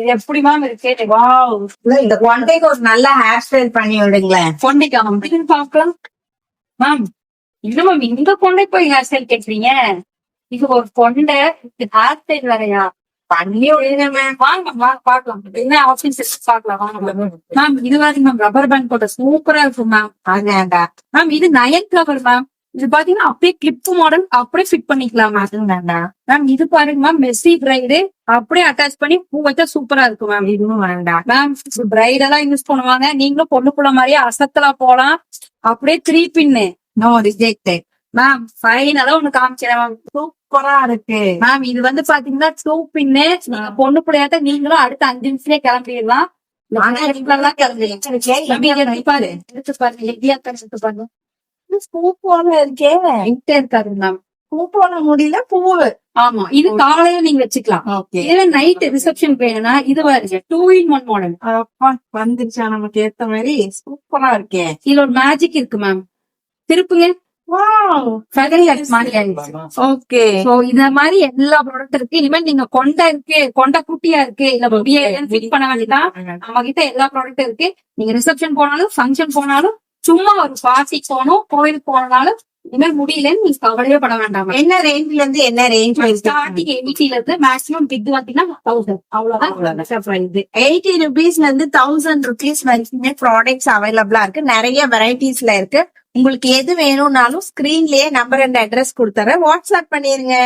இது எப்படி மேம் இருக்கு? வாவ் இந்த கொண்டைக்கு ஒரு நல்ல ஹேர் ஸ்டைல் பண்ணி விடுங்களேன். கொண்டைக்கா அப்படின்னு பாக்கலாம் மேம் இல்ல மேம் இந்த கொண்டை போய் ஹேர் ஸ்டைல் கேக்குறீங்க? இது ஒரு கொண்டை ஹேர் ஸ்டைல் வேறையா? பண்ணி விடுங்க மேம் வாங்க வாங்க பாக்கலாம் என்ன ஆப்ஷன்ஸ் இருக்கு? பாக்கலாம் வாங்க மேம் இது மாதிரி மேம் ரப்பர் பேண்ட் போட்ட சூப்பரா இருக்கும் மேம் மேம் இது நயன் ஃபிளவர் மேம் இது பாத்தீங்கன்னா அப்படியே கிளிப் மாடல் அப்படியே ஃபிட் பண்ணிக்கலாம் அதுதான்டா மேம் இது பாருங்க மேம் மெஸ்ஸி பிரைடு அப்படியே அட்டாச் பண்ணி பூ வச்சா சூப்பரா இருக்கும் மேம் இதுவும் வேண்டாம். மேம் பிரைடெல்லாம் யூஸ் பண்ணுவாங்க. நீங்களும் பொண்ணு புள்ள மாதிரியே அசத்தலா போலாம். அப்படியே த்ரீ பின்னு நோ ரிஜெக்ட் மேம் ஃபைனலா ஒண்ணு காமிக்கிறேன் மேம் சூப்பரா இருக்கு. மேம் இது வந்து பாத்தீங்கன்னா டூ பின்னு பொண்ணு பிள்ளையாட்ட நீங்களும் அடுத்த அஞ்சு நிமிஷத்துலயே கிளம்பிடலாம். எல்லாம் பாருங்க பூ போல இருக்கே. ஹைட்டா இருக்காது மேம் பூ போல முடியல பூவு. ஆமா இது காலையில நீங்க வச்சுக்கலாம். இதுல நைட் ரிசப்ஷன் வேணும்னா இது பாருங்க டூ இன் ஒன் மாடல் வந்துருச்சா நமக்கு ஏத்த மாதிரி? சூப்பரா இருக்கே. இதுல ஒரு மேஜிக் இருக்கு மேம் திருப்புங்க. இந்த மாதிரி எல்லா ப்ராடக்ட் இருக்கு. இனிமேல் நீங்க கொண்டை இருக்கு கொண்டை குட்டியா இருக்கு இல்ல ஃபிட் பண்ண வேண்டியதான் நம்ம கிட்ட எல்லா ப்ராடக்ட் இருக்கு. நீங்க ரிசப்ஷன் போனாலும் ஃபங்க்ஷன் போனாலும் சும்மா ஒரு பார்ட்டி போகணும் கோயிலுக்கு போனாலும் இனிமேல் முடியலன்னு நீங்க கவலையே பட வேண்டாம். என்ன ரேஞ்ச்ல இருந்து என்ன ரேஞ்ச் ஸ்டார்டிங் எயிட்டில இருந்து மேக்ஸிமம் பிக் பாத்தீங்கன்னா தௌசண்ட் அவ்வளவுதான். எயிட்டி ருபீஸ்ல இருந்து தௌசண்ட் ருபீஸ் வரைக்குமே ப்ராடக்ட்ஸ் அவைலபிளா இருக்கு. நிறைய வெரைட்டிஸ்ல இருக்கு. உங்களுக்கு எது வேணும்னாலும் ஸ்கிரீன்லயே நம்பர் அண்ட் அட்ரஸ் கொடுத்துறேன். வாட்ஸ்அப் பண்ணிருங்க.